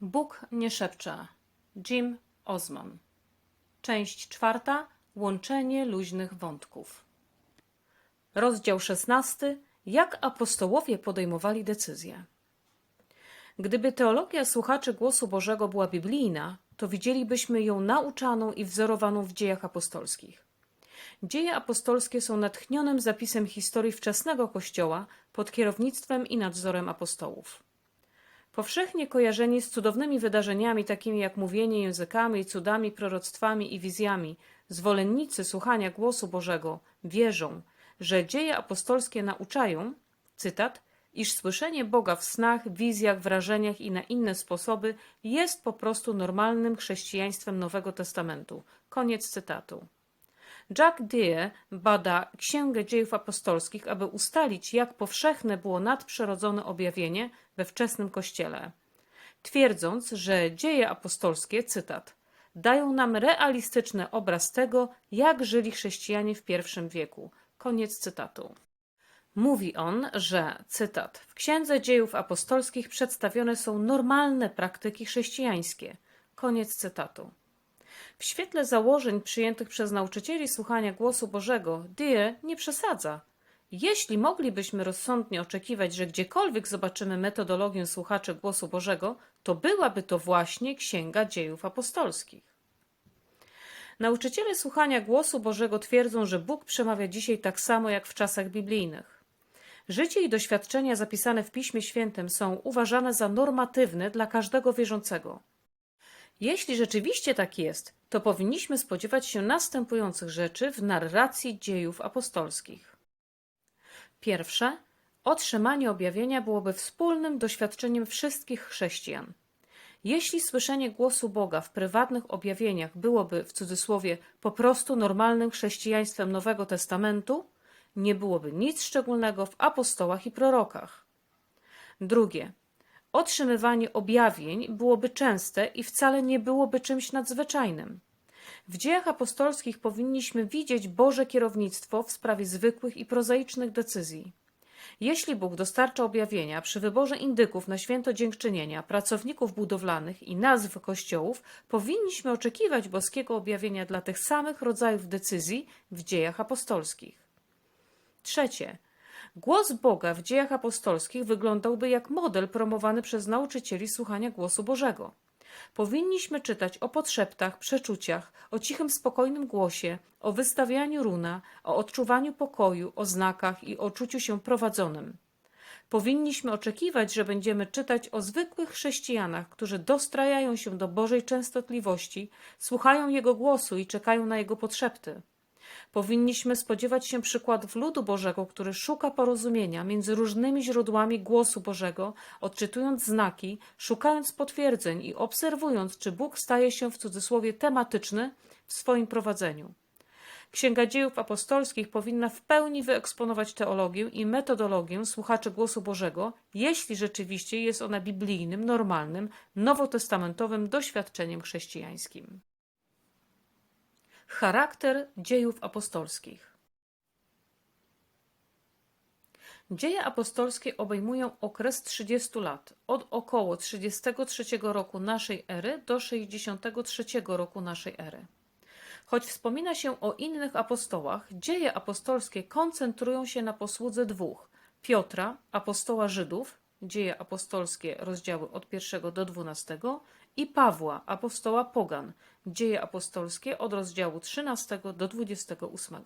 Bóg nie szepcze. Jim Osman. Część czwarta. Łączenie luźnych wątków. Rozdział szesnasty. Jak apostołowie podejmowali decyzje. Gdyby teologia słuchaczy głosu Bożego była biblijna, to widzielibyśmy ją nauczaną i wzorowaną w dziejach apostolskich. Dzieje apostolskie są natchnionym zapisem historii wczesnego Kościoła pod kierownictwem i nadzorem apostołów. Powszechnie kojarzeni z cudownymi wydarzeniami takimi jak mówienie językami, cudami, proroctwami i wizjami, zwolennicy słuchania głosu Bożego wierzą, że dzieje apostolskie nauczają, cytat, iż słyszenie Boga w snach, wizjach, wrażeniach i na inne sposoby jest po prostu normalnym chrześcijaństwem Nowego Testamentu. Koniec cytatu. Jack Dee bada Księgę Dziejów Apostolskich, aby ustalić, jak powszechne było nadprzyrodzone objawienie we wczesnym Kościele. Twierdząc, że dzieje apostolskie, cytat, dają nam realistyczny obraz tego, jak żyli chrześcijanie w pierwszym wieku. Koniec cytatu. Mówi on, że, cytat, w Księdze Dziejów Apostolskich przedstawione są normalne praktyki chrześcijańskie. Koniec cytatu. W świetle założeń przyjętych przez nauczycieli słuchania głosu Bożego, Die nie przesadza. Jeśli moglibyśmy rozsądnie oczekiwać, że gdziekolwiek zobaczymy metodologię słuchaczy głosu Bożego, to byłaby to właśnie Księga Dziejów Apostolskich. Nauczyciele słuchania głosu Bożego twierdzą, że Bóg przemawia dzisiaj tak samo jak w czasach biblijnych. Życie i doświadczenia zapisane w Piśmie Świętym są uważane za normatywne dla każdego wierzącego. Jeśli rzeczywiście tak jest, to powinniśmy spodziewać się następujących rzeczy w narracji dziejów apostolskich. Pierwsze, otrzymanie objawienia byłoby wspólnym doświadczeniem wszystkich chrześcijan. Jeśli słyszenie głosu Boga w prywatnych objawieniach byłoby w cudzysłowie po prostu normalnym chrześcijaństwem Nowego Testamentu, nie byłoby nic szczególnego w apostołach i prorokach. Drugie, otrzymywanie objawień byłoby częste i wcale nie byłoby czymś nadzwyczajnym. W dziejach apostolskich powinniśmy widzieć Boże kierownictwo w sprawie zwykłych i prozaicznych decyzji. Jeśli Bóg dostarcza objawienia przy wyborze indyków na święto dziękczynienia, pracowników budowlanych i nazw kościołów, powinniśmy oczekiwać boskiego objawienia dla tych samych rodzajów decyzji w dziejach apostolskich. Trzecie. Głos Boga w dziejach apostolskich wyglądałby jak model promowany przez nauczycieli słuchania głosu Bożego. Powinniśmy czytać o podszeptach, przeczuciach, o cichym, spokojnym głosie, o wystawianiu runa, o odczuwaniu pokoju, o znakach i o czuciu się prowadzonym. Powinniśmy oczekiwać, że będziemy czytać o zwykłych chrześcijanach, którzy dostrajają się do Bożej częstotliwości, słuchają Jego głosu i czekają na Jego podszepty. Powinniśmy spodziewać się przykładów ludu Bożego, który szuka porozumienia między różnymi źródłami głosu Bożego, odczytując znaki, szukając potwierdzeń i obserwując, czy Bóg staje się w cudzysłowie tematyczny w swoim prowadzeniu. Księga Dziejów Apostolskich powinna w pełni wyeksponować teologię i metodologię słuchaczy głosu Bożego, jeśli rzeczywiście jest ona biblijnym, normalnym, nowotestamentowym doświadczeniem chrześcijańskim. Charakter dziejów apostolskich. Dzieje apostolskie obejmują okres 30 lat, od około 33 roku naszej ery do 63 roku naszej ery. Choć wspomina się o innych apostołach, dzieje apostolskie koncentrują się na posłudze dwóch: Piotra, apostoła Żydów, dzieje apostolskie, rozdziały od 1 do 12, i Pawła, apostoła Pogan, dzieje apostolskie od rozdziału 13 do 28.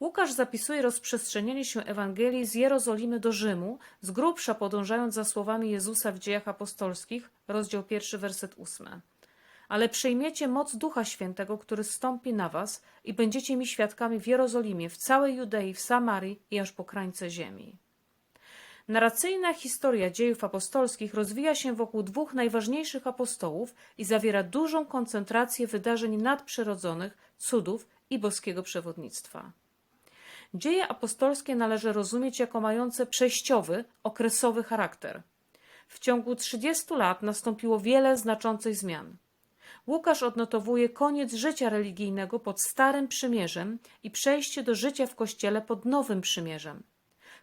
Łukasz zapisuje rozprzestrzenianie się Ewangelii z Jerozolimy do Rzymu, z grubsza podążając za słowami Jezusa w dziejach apostolskich, rozdział 1, werset 8. Ale przyjmiecie moc Ducha Świętego, który stąpi na was i będziecie mi świadkami w Jerozolimie, w całej Judei, w Samarii i aż po krańce ziemi. Narracyjna historia dziejów apostolskich rozwija się wokół dwóch najważniejszych apostołów i zawiera dużą koncentrację wydarzeń nadprzyrodzonych, cudów i boskiego przewodnictwa. Dzieje apostolskie należy rozumieć jako mające przejściowy, okresowy charakter. W ciągu 30 lat nastąpiło wiele znaczących zmian. Łukasz odnotowuje koniec życia religijnego pod Starym Przymierzem i przejście do życia w Kościele pod Nowym Przymierzem.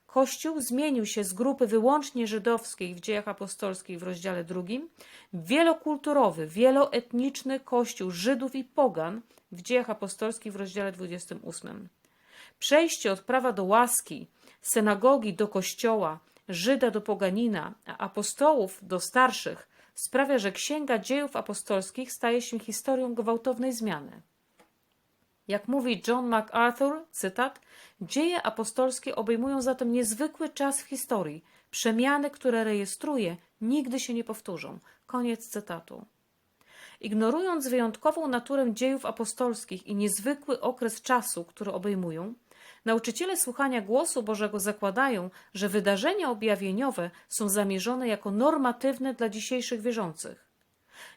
Kościół zmienił się z grupy wyłącznie żydowskiej w dziejach apostolskich w rozdziale drugim w wielokulturowy, wieloetniczny kościół Żydów i Pogan w dziejach apostolskich w rozdziale 28. Przejście od prawa do łaski, synagogi do kościoła, Żyda do poganina, a apostołów do starszych sprawia, że Księga Dziejów Apostolskich staje się historią gwałtownej zmiany. Jak mówi John MacArthur, cytat, dzieje apostolskie obejmują zatem niezwykły czas w historii. Przemiany, które rejestruje, nigdy się nie powtórzą. Koniec cytatu. Ignorując wyjątkową naturę dziejów apostolskich i niezwykły okres czasu, który obejmują, nauczyciele słuchania głosu Bożego zakładają, że wydarzenia objawieniowe są zamierzone jako normatywne dla dzisiejszych wierzących.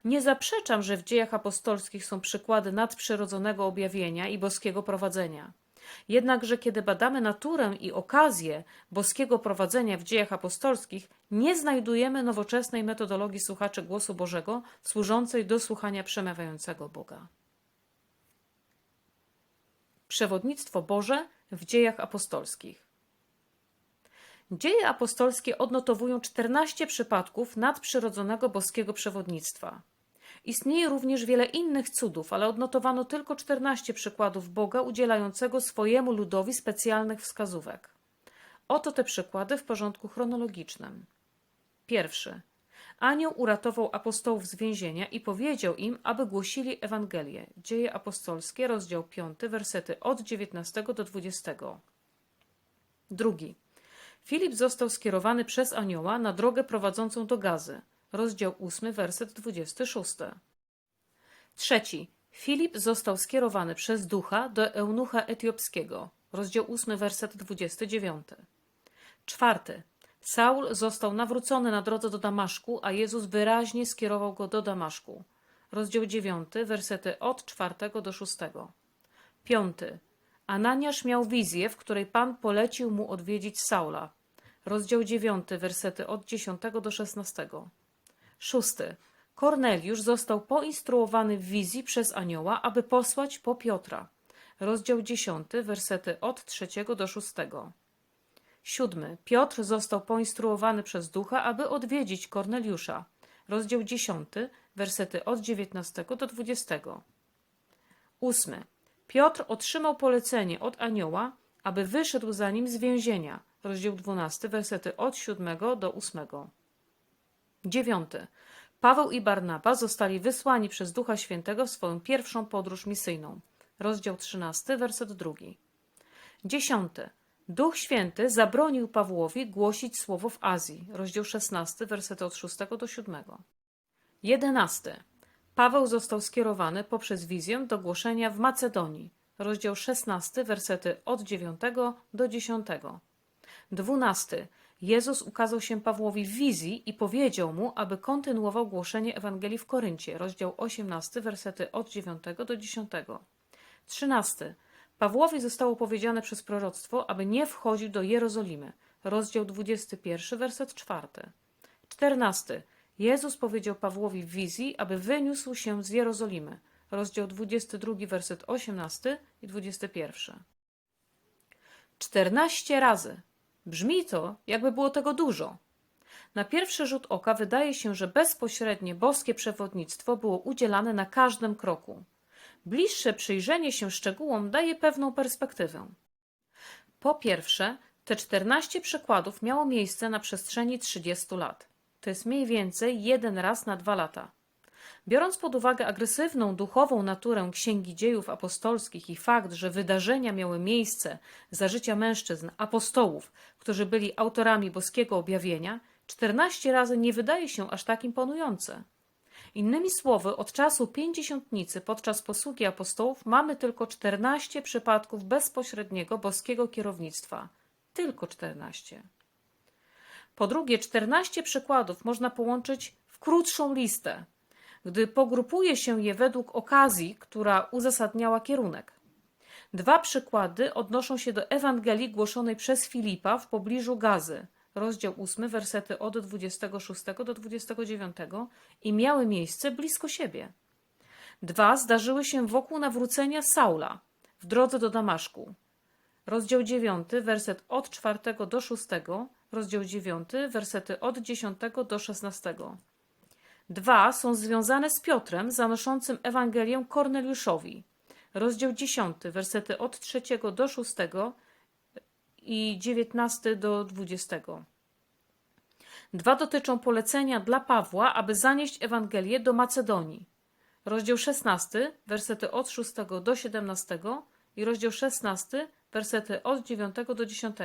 Nie zaprzeczam, że w dziejach apostolskich są przykłady nadprzyrodzonego objawienia i boskiego prowadzenia. Jednakże, kiedy badamy naturę i okazję boskiego prowadzenia w dziejach apostolskich, nie znajdujemy nowoczesnej metodologii słuchaczy głosu Bożego służącej do słuchania przemawiającego Boga. Przewodnictwo Boże w dziejach apostolskich. Dzieje apostolskie odnotowują 14 przypadków nadprzyrodzonego boskiego przewodnictwa. Istnieje również wiele innych cudów, ale odnotowano tylko 14 przykładów Boga udzielającego swojemu ludowi specjalnych wskazówek. Oto te przykłady w porządku chronologicznym. Pierwszy. Anioł uratował apostołów z więzienia i powiedział im, aby głosili Ewangelię. Dzieje apostolskie, rozdział 5, wersety od 19 do 20. Drugi. Filip został skierowany przez anioła na drogę prowadzącą do Gazy. Rozdział 8, werset 26. Trzeci. Filip został skierowany przez ducha do eunucha etiopskiego. Rozdział 8, werset 29. Czwarty. Saul został nawrócony na drodze do Damaszku, a Jezus wyraźnie skierował go do Damaszku. Rozdział 9, wersety od 4 do 6. Piąty. Ananiasz miał wizję, w której Pan polecił mu odwiedzić Saula. Rozdział 9, wersety od 10 do 16. Szósty. Korneliusz został poinstruowany w wizji przez anioła, aby posłać po Piotra. Rozdział 10, wersety od 3 do 6. Siódmy. Piotr został poinstruowany przez ducha, aby odwiedzić Korneliusza. Rozdział 10, wersety od 19 do 20. Ósmy. Piotr otrzymał polecenie od anioła, aby wyszedł za nim z więzienia. Rozdział 12, wersety od 7 do 8. Dziewiąty. Paweł i Barnaba zostali wysłani przez Ducha Świętego w swoją pierwszą podróż misyjną. Rozdział 13, werset 2. Dziesiąty. Duch Święty zabronił Pawłowi głosić słowo w Azji. Rozdział 16, wersety od 6 do 7. Jedenasty. Paweł został skierowany poprzez wizję do głoszenia w Macedonii. Rozdział 16, wersety od 9 do 10. Dwunasty. Jezus ukazał się Pawłowi w wizji i powiedział mu, aby kontynuował głoszenie Ewangelii w Koryncie. Rozdział 18, wersety od 9 do 10. Trzynasty. Pawłowi zostało powiedziane przez proroctwo, aby nie wchodził do Jerozolimy. Rozdział 21, werset 4. 14. Jezus powiedział Pawłowi w wizji, aby wyniósł się z Jerozolimy. Rozdział 22, werset 18 i 21. 14 razy. Brzmi to, jakby było tego dużo. Na pierwszy rzut oka wydaje się, że bezpośrednie boskie przewodnictwo było udzielane na każdym kroku. Bliższe przyjrzenie się szczegółom daje pewną perspektywę. Po pierwsze, te 14 przykładów miało miejsce na przestrzeni 30 lat. To jest mniej więcej jeden raz na dwa lata. Biorąc pod uwagę agresywną duchową naturę Księgi Dziejów Apostolskich i fakt, że wydarzenia miały miejsce za życia mężczyzn, apostołów, którzy byli autorami boskiego objawienia, 14 razy nie wydaje się aż tak imponujące. Innymi słowy, od czasu pięćdziesiątnicy podczas posługi apostołów mamy tylko 14 przypadków bezpośredniego boskiego kierownictwa. Tylko 14. Po drugie, 14 przykładów można połączyć w krótszą listę, gdy pogrupuje się je według okazji, która uzasadniała kierunek. Dwa przykłady odnoszą się do Ewangelii głoszonej przez Filipa w pobliżu Gazy, rozdział 8, wersety od 26 do 29 i miały miejsce blisko siebie. Dwa zdarzyły się wokół nawrócenia Saula w drodze do Damaszku. rozdział 9, werset od 4 do 6, rozdział 9, wersety od 10 do 16. Dwa są związane z Piotrem zanoszącym Ewangelię Korneliuszowi. Rozdział 10, wersety od 3 do 6 i 19 do 20. Dwa dotyczą polecenia dla Pawła, aby zanieść Ewangelię do Macedonii. Rozdział 16, wersety od 6 do 17 i rozdział 16, wersety od 9 do 10.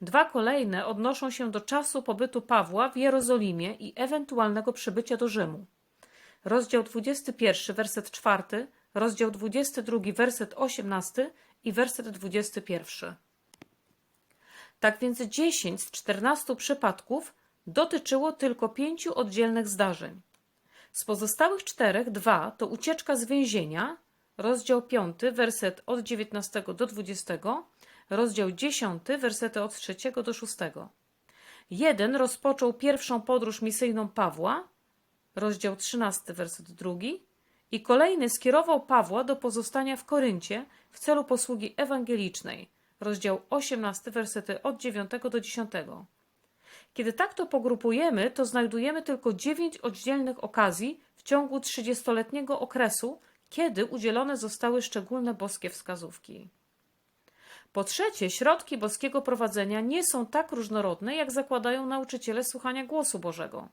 Dwa kolejne odnoszą się do czasu pobytu Pawła w Jerozolimie i ewentualnego przybycia do Rzymu. Rozdział 21, werset 4, rozdział 22, werset 18 i werset 21. Tak więc 10 z 14 przypadków dotyczyło tylko pięciu oddzielnych zdarzeń. Z pozostałych czterech dwa to ucieczka z więzienia, rozdział 5, werset od 19 do 20, rozdział 10, wersety od 3 do 6. Jeden rozpoczął pierwszą podróż misyjną Pawła, rozdział 13, werset 2, i kolejny skierował Pawła do pozostania w Koryncie w celu posługi ewangelicznej, rozdział 18, wersety od 9 do 10. Kiedy tak to pogrupujemy, to znajdujemy tylko dziewięć oddzielnych okazji w ciągu 30-letniego okresu, kiedy udzielone zostały szczególne boskie wskazówki. Po trzecie, środki boskiego prowadzenia nie są tak różnorodne, jak zakładają nauczyciele słuchania głosu Bożego.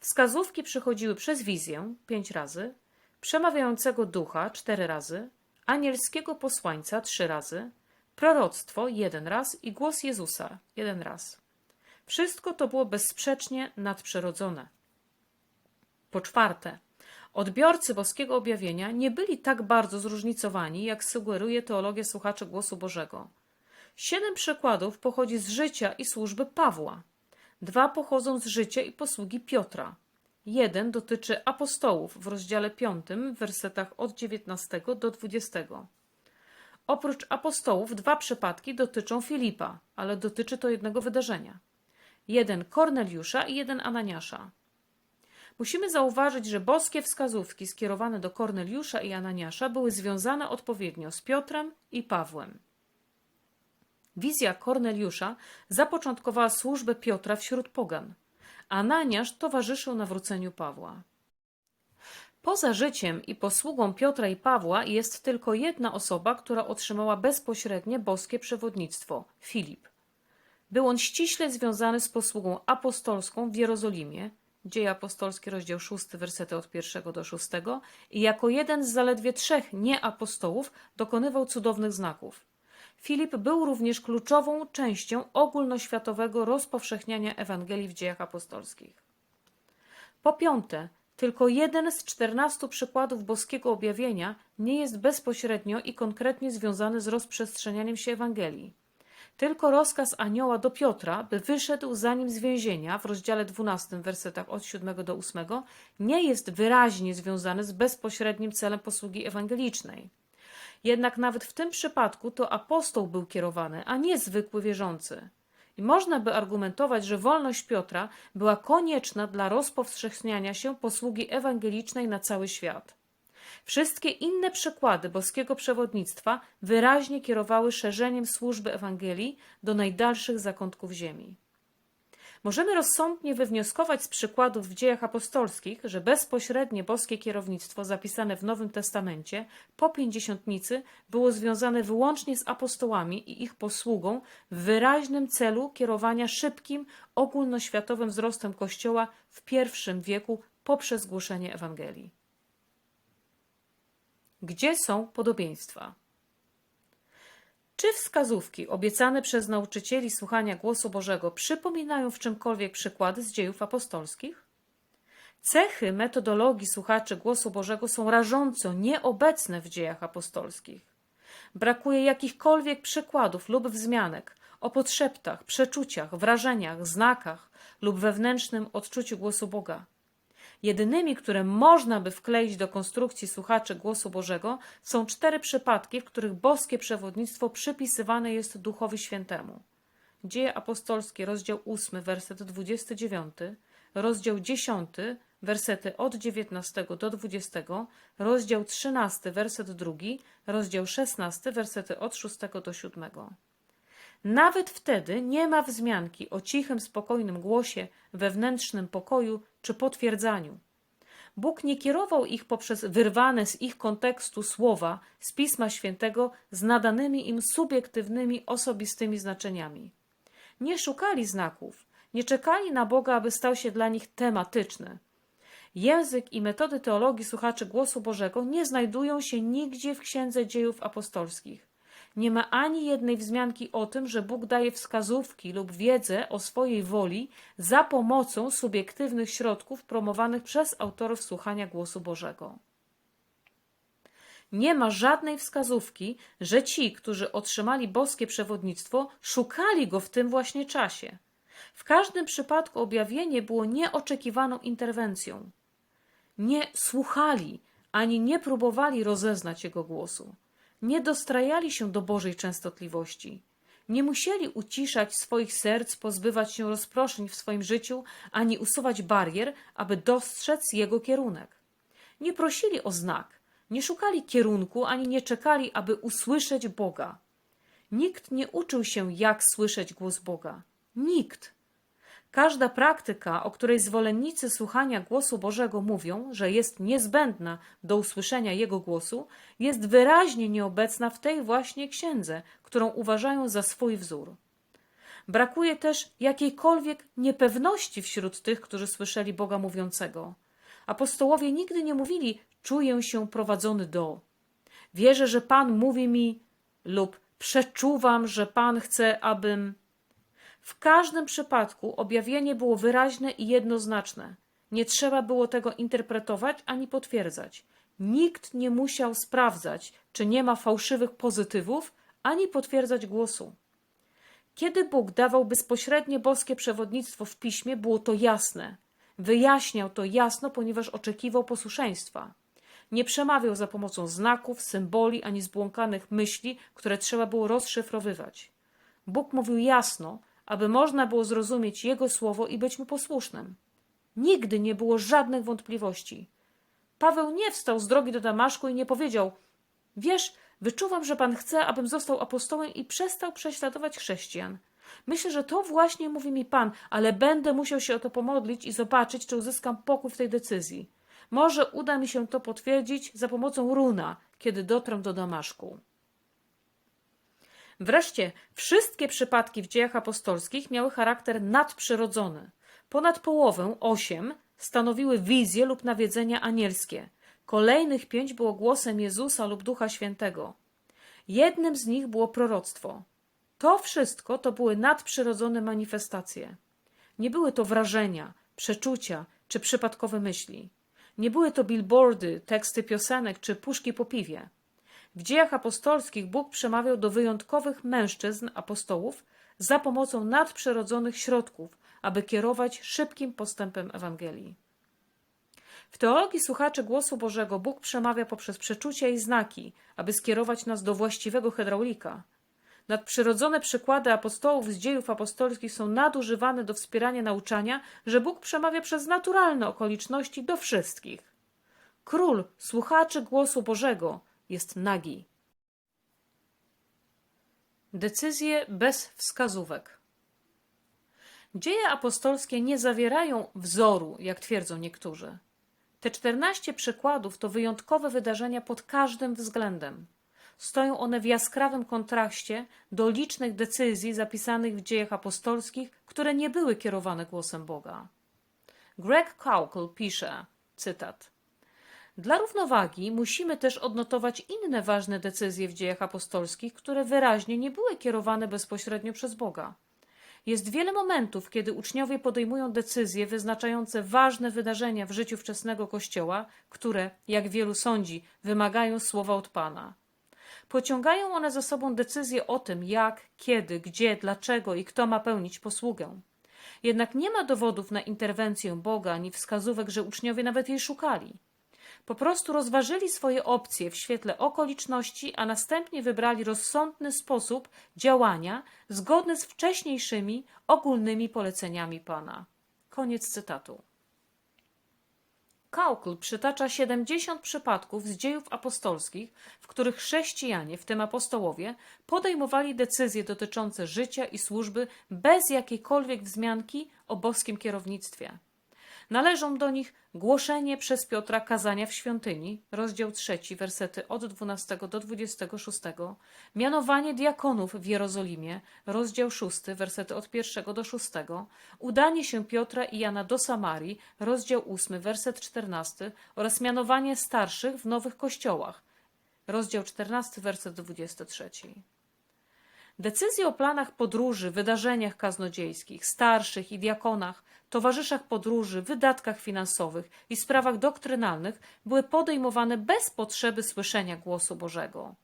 Wskazówki przychodziły przez wizję pięć razy, przemawiającego ducha cztery razy, anielskiego posłańca trzy razy, proroctwo jeden raz i głos Jezusa jeden raz. Wszystko to było bezsprzecznie nadprzyrodzone. Po czwarte, odbiorcy boskiego objawienia nie byli tak bardzo zróżnicowani, jak sugeruje teologia słuchaczy głosu Bożego. Siedem przykładów pochodzi z życia i służby Pawła. Dwa pochodzą z życia i posługi Piotra. Jeden dotyczy apostołów w rozdziale 5, w wersetach od 19 do 20. Oprócz apostołów, dwa przypadki dotyczą Filipa, ale dotyczy to jednego wydarzenia jeden Korneliusza i jeden Ananiasza. Musimy zauważyć, że boskie wskazówki skierowane do Korneliusza i Ananiasza były związane odpowiednio z Piotrem i Pawłem. Wizja Korneliusza zapoczątkowała służbę Piotra wśród pogan. Ananiasz towarzyszył nawróceniu Pawła. Poza życiem i posługą Piotra i Pawła jest tylko jedna osoba, która otrzymała bezpośrednie boskie przewodnictwo Filip. Był on ściśle związany z posługą apostolską w Jerozolimie, Dzieje apostolskie, rozdział 6, wersety od 1 do 6, i jako jeden z zaledwie trzech nieapostołów dokonywał cudownych znaków. Filip był również kluczową częścią ogólnoświatowego rozpowszechniania Ewangelii w dziejach apostolskich. Po piąte, tylko jeden z czternastu przykładów boskiego objawienia nie jest bezpośrednio i konkretnie związany z rozprzestrzenianiem się Ewangelii. Tylko rozkaz anioła do Piotra, by wyszedł za nim z więzienia w rozdziale 12, wersetach od 7 do 8, nie jest wyraźnie związany z bezpośrednim celem posługi ewangelicznej. Jednak nawet w tym przypadku to apostoł był kierowany, a nie zwykły wierzący. I można by argumentować, że wolność Piotra była konieczna dla rozpowszechniania się posługi ewangelicznej na cały świat. Wszystkie inne przykłady boskiego przewodnictwa wyraźnie kierowały szerzeniem służby Ewangelii do najdalszych zakątków ziemi. Możemy rozsądnie wywnioskować z przykładów w dziejach apostolskich, że bezpośrednie boskie kierownictwo zapisane w Nowym Testamencie po pięćdziesiątnicy było związane wyłącznie z apostołami i ich posługą w wyraźnym celu kierowania szybkim, ogólnoświatowym wzrostem Kościoła w pierwszym wieku poprzez głoszenie Ewangelii. Gdzie są podobieństwa? Czy wskazówki obiecane przez nauczycieli słuchania głosu Bożego przypominają w czymkolwiek przykłady z dziejów apostolskich? Cechy metodologii słuchaczy głosu Bożego są rażąco nieobecne w dziejach apostolskich. Brakuje jakichkolwiek przykładów lub wzmianek o podszeptach, przeczuciach, wrażeniach, znakach lub wewnętrznym odczuciu głosu Boga. Jedynymi, które można by wkleić do konstrukcji słuchaczy głosu Bożego, są cztery przypadki, w których boskie przewodnictwo przypisywane jest Duchowi Świętemu. Dzieje apostolskie, rozdział 8, werset 29, rozdział 10, wersety od 19 do 20, rozdział 13, werset 2, rozdział 16, wersety od 6 do 7. Nawet wtedy nie ma wzmianki o cichym, spokojnym głosie, wewnętrznym pokoju czy potwierdzaniu. Bóg nie kierował ich poprzez wyrwane z ich kontekstu słowa z Pisma Świętego z nadanymi im subiektywnymi, osobistymi znaczeniami. Nie szukali znaków, nie czekali na Boga, aby stał się dla nich tematyczny. Język i metody teologii słuchaczy głosu Bożego nie znajdują się nigdzie w Księdze Dziejów Apostolskich. Nie ma ani jednej wzmianki o tym, że Bóg daje wskazówki lub wiedzę o swojej woli za pomocą subiektywnych środków promowanych przez autorów słuchania głosu Bożego. Nie ma żadnej wskazówki, że ci, którzy otrzymali boskie przewodnictwo, szukali go w tym właśnie czasie. W każdym przypadku objawienie było nieoczekiwaną interwencją. Nie słuchali ani nie próbowali rozeznać jego głosu. Nie dostrajali się do Bożej częstotliwości. Nie musieli uciszać swoich serc, pozbywać się rozproszeń w swoim życiu, ani usuwać barier, aby dostrzec jego kierunek. Nie prosili o znak, nie szukali kierunku, ani nie czekali, aby usłyszeć Boga. Nikt nie uczył się, jak słyszeć głos Boga. Nikt. Każda praktyka, o której zwolennicy słuchania głosu Bożego mówią, że jest niezbędna do usłyszenia Jego głosu, jest wyraźnie nieobecna w tej właśnie księdze, którą uważają za swój wzór. Brakuje też jakiejkolwiek niepewności wśród tych, którzy słyszeli Boga mówiącego. Apostołowie nigdy nie mówili: Czuję się prowadzony do. Wierzę, że Pan mówi mi, lub przeczuwam, że Pan chce, abym. W każdym przypadku objawienie było wyraźne i jednoznaczne. Nie trzeba było tego interpretować ani potwierdzać. Nikt nie musiał sprawdzać, czy nie ma fałszywych pozytywów, ani potwierdzać głosu. Kiedy Bóg dawał bezpośrednie boskie przewodnictwo w piśmie, było to jasne. Wyjaśniał to jasno, ponieważ oczekiwał posłuszeństwa. Nie przemawiał za pomocą znaków, symboli ani zbłąkanych myśli, które trzeba było rozszyfrowywać. Bóg mówił jasno, aby można było zrozumieć Jego słowo i być mu posłusznym. Nigdy nie było żadnych wątpliwości. Paweł nie wstał z drogi do Damaszku i nie powiedział: Wiesz, wyczuwam, że Pan chce, abym został apostołem i przestał prześladować chrześcijan. Myślę, że to właśnie mówi mi Pan, ale będę musiał się o to pomodlić i zobaczyć, czy uzyskam pokój w tej decyzji. Może uda mi się to potwierdzić za pomocą runa, kiedy dotrę do Damaszku. Wreszcie, wszystkie przypadki w dziejach apostolskich miały charakter nadprzyrodzony. Ponad połowę, osiem, stanowiły wizje lub nawiedzenia anielskie. Kolejnych pięć było głosem Jezusa lub Ducha Świętego. Jednym z nich było proroctwo. To wszystko to były nadprzyrodzone manifestacje. Nie były to wrażenia, przeczucia czy przypadkowe myśli. Nie były to billboardy, teksty piosenek czy puszki po piwie. W dziejach apostolskich Bóg przemawiał do wyjątkowych mężczyzn, apostołów, za pomocą nadprzyrodzonych środków, aby kierować szybkim postępem Ewangelii. W teologii słuchaczy głosu Bożego Bóg przemawia poprzez przeczucia i znaki, aby skierować nas do właściwego hydraulika. Nadprzyrodzone przykłady apostołów z dziejów apostolskich są nadużywane do wspierania nauczania, że Bóg przemawia przez naturalne okoliczności do wszystkich. Król słuchaczy głosu Bożego jest nagi. Decyzje bez wskazówek. Dzieje apostolskie nie zawierają wzoru, jak twierdzą niektórzy. Te czternaście przykładów to wyjątkowe wydarzenia pod każdym względem. Stoją one w jaskrawym kontraście do licznych decyzji zapisanych w dziejach apostolskich, które nie były kierowane głosem Boga. Greg Cowell pisze, cytat, dla równowagi musimy też odnotować inne ważne decyzje w dziejach apostolskich, które wyraźnie nie były kierowane bezpośrednio przez Boga. Jest wiele momentów, kiedy uczniowie podejmują decyzje wyznaczające ważne wydarzenia w życiu wczesnego Kościoła, które, jak wielu sądzi, wymagają słowa od Pana. Pociągają one za sobą decyzje o tym, jak, kiedy, gdzie, dlaczego i kto ma pełnić posługę. Jednak nie ma dowodów na interwencję Boga ani wskazówek, że uczniowie nawet jej szukali. Po prostu rozważyli swoje opcje w świetle okoliczności, a następnie wybrali rozsądny sposób działania zgodny z wcześniejszymi ogólnymi poleceniami Pana. Koniec cytatu. Kaukl przytacza 70 przypadków z dziejów apostolskich, w których chrześcijanie, w tym apostołowie, podejmowali decyzje dotyczące życia i służby bez jakiejkolwiek wzmianki o boskim kierownictwie. Należą do nich głoszenie przez Piotra kazania w świątyni, rozdział 3, wersety od 12 do 26, mianowanie diakonów w Jerozolimie, rozdział 6, wersety od 1 do 6, udanie się Piotra i Jana do Samarii, rozdział 8, werset 14 oraz mianowanie starszych w nowych kościołach, rozdział 14, werset 23. Decyzje o planach podróży, wydarzeniach kaznodziejskich, starszych i diakonach, towarzyszach podróży, wydatkach finansowych i sprawach doktrynalnych były podejmowane bez potrzeby słyszenia głosu Bożego.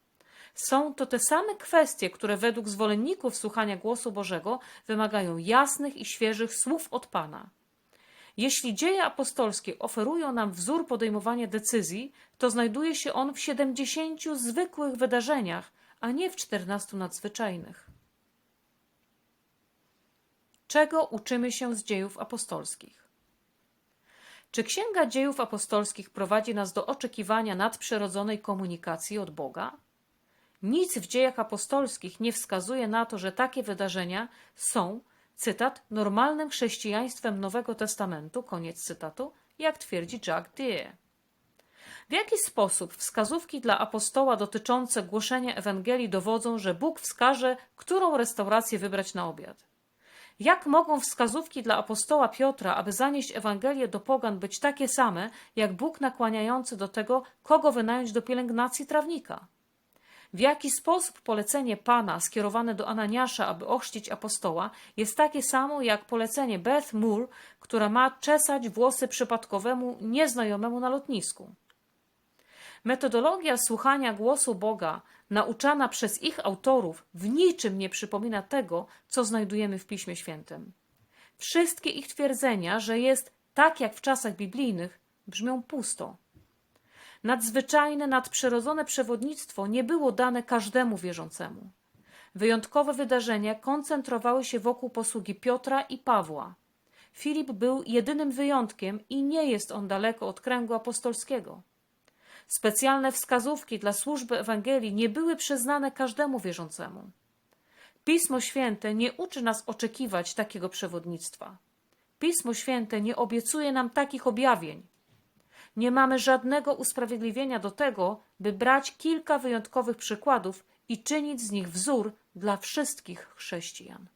Są to te same kwestie, które według zwolenników słuchania głosu Bożego wymagają jasnych i świeżych słów od Pana. Jeśli dzieje apostolskie oferują nam wzór podejmowania decyzji, to znajduje się on w 70 zwykłych wydarzeniach, a nie w 14 nadzwyczajnych. Czego uczymy się z dziejów apostolskich? Czy Księga Dziejów Apostolskich prowadzi nas do oczekiwania nadprzyrodzonej komunikacji od Boga? Nic w dziejach apostolskich nie wskazuje na to, że takie wydarzenia są, cytat, normalnym chrześcijaństwem Nowego Testamentu, koniec cytatu, jak twierdzi Jack Deere. W jaki sposób wskazówki dla apostoła dotyczące głoszenia Ewangelii dowodzą, że Bóg wskaże, którą restaurację wybrać na obiad? Jak mogą wskazówki dla apostoła Piotra, aby zanieść Ewangelię do pogan, być takie same, jak Bóg nakłaniający do tego, kogo wynająć do pielęgnacji trawnika? W jaki sposób polecenie Pana skierowane do Ananiasza, aby ochrzcić apostoła, jest takie samo jak polecenie Beth Moore, która ma czesać włosy przypadkowemu, nieznajomemu na lotnisku? Metodologia słuchania głosu Boga, nauczana przez ich autorów, w niczym nie przypomina tego, co znajdujemy w Piśmie Świętym. Wszystkie ich twierdzenia, że jest tak jak w czasach biblijnych, brzmią pusto. Nadzwyczajne, nadprzyrodzone przewodnictwo nie było dane każdemu wierzącemu. Wyjątkowe wydarzenia koncentrowały się wokół posługi Piotra i Pawła. Filip był jedynym wyjątkiem i nie jest on daleko od kręgu apostolskiego. Specjalne wskazówki dla służby Ewangelii nie były przyznane każdemu wierzącemu. Pismo Święte nie uczy nas oczekiwać takiego przewodnictwa. Pismo Święte nie obiecuje nam takich objawień. Nie mamy żadnego usprawiedliwienia do tego, by brać kilka wyjątkowych przykładów i czynić z nich wzór dla wszystkich chrześcijan.